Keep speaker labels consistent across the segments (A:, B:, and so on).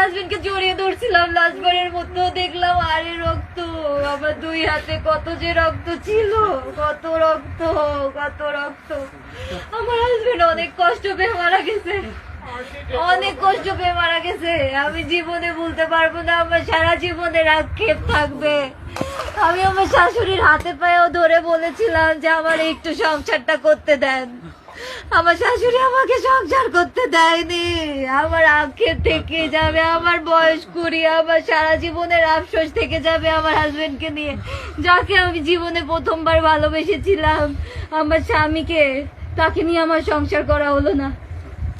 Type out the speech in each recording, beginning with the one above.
A: হাজবেন্ডকে জড়িয়ে ধরছিলাম লাস্টবারের মতো দেখলাম, আরে রক্ত, আমার দুই হাতে কত যে রক্ত ছিল, কত রক্ত কত রক্ত। আমার হাজবেন্ড অনেক কষ্ট পেয়ে মারা গেছে। অনেক কষ্ট পেয়ে মারা গেছে। আমি জীবনে বলতে পারব না, আমার সারা জীবনের আক্ষেপ থাকবে। আমি আমার শাশুড়ির হাতে পায়েও ধরে বলেছিলাম যে, আমার একটু সংসারটা করতে দেন। আমার শাশুড়ি আমাকে সংসার করতে দেয়নি। আমার আক্ষেপ থেকে যাবে, আমার বয়স কুড়ি, আমার সারা জীবনের আফসোস থেকে যাবে আমার হাজবেন্ডকে নিয়ে। যাকে আমি জীবনে প্রথমবার ভালোবেসেছিলাম, আমার স্বামীকে, তাকে নিয়ে আমার সংসার করা হলো না।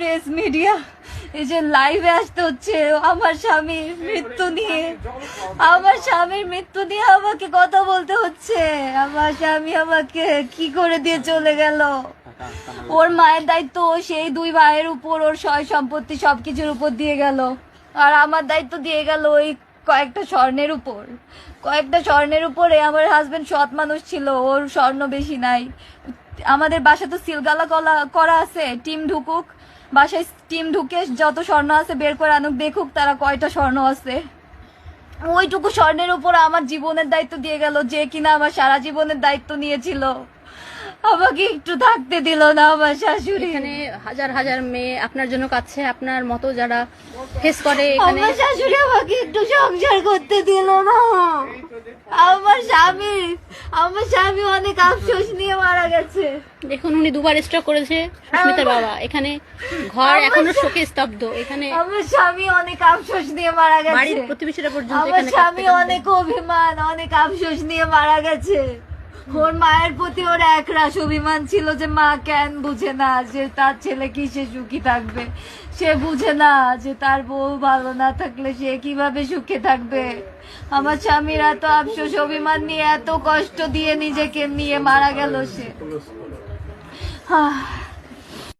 A: প্রেস মিডিয়া এই যে লাইভে আসতে হচ্ছে, আমার স্বামীর মৃত্যু নিয়ে। আমার স্বামীর মৃত্যু নিয়ে আমাকে কথা বলতে হচ্ছে। আমার স্বামী আমাকে কি করে দিয়ে চলে গেল? ওর মায়ের দায়িত্ব সেই দুই ভাইয়ের উপর, ওর সয় সম্পত্তি সবকিছুর উপর দিয়ে গেল। আর আমার দায়িত্ব দিয়ে গেল ওই কয়েকটা স্বর্ণের উপর। কয়েকটা স্বর্ণের উপরে আমার হাজবেন্ড সৎ মানুষ ছিল, ওর স্বর্ণ বেশি নাই। আমাদের বাসা তো সিলগালা কলা করা আছে, টিম ঢুকুক বাসায় স্টিম ঢুকে যত স্বর্ণ আছে বের করে আনুক দেখুক তারা কয়টা স্বর্ণ আছে। ওইটুকু স্বর্ণের উপর আমার জীবনের দায়িত্ব দিয়ে গেল যে কিনা আমার সারা জীবনের দায়িত্ব নিয়েছিল। আমাকে একটু থাকতে দিল না আমার শাশুড়ি।
B: এখানে হাজার হাজার মেয়ে আপনার জন্য কাছে আপনার মতো যারা ফেস করে এখানে।
A: আমার শাশুড়ি আমাকে একটু সংসার করতে দিল না। আমার স্বামী আমার স্বামী অনেক আফসোস নিয়ে মারা গেছে।
B: দেখুন উনি দুবার স্ট্রোক করেছে সুস্মিতার বাবা। এখানে ঘর এখনও শোকে স্তব্ধ। এখানে
A: আমার স্বামী অনেক আফসোস নিয়ে মারা
B: বাড়ির
A: গেছে
B: প্রতিবেশীরা পর্যন্ত
A: আমার স্বামী অনেক অভিমান অনেক আফসোস নিয়ে মারা গেছে। ওর মায়ের প্রতি ওর এক একরাশ অভিমান ছিল যে মা কেন বুঝে না যে তার ছেলে কি সে সুখী থাকবে? সে বুঝে না যে তার বউ ভালো না থাকলে সে কীভাবে সুখে থাকবে? আমার স্বামীর এত আফসোস, অভিমান নিয়ে এত কষ্ট দিয়ে নিজেকে নিয়ে মারা গেল সে। আহ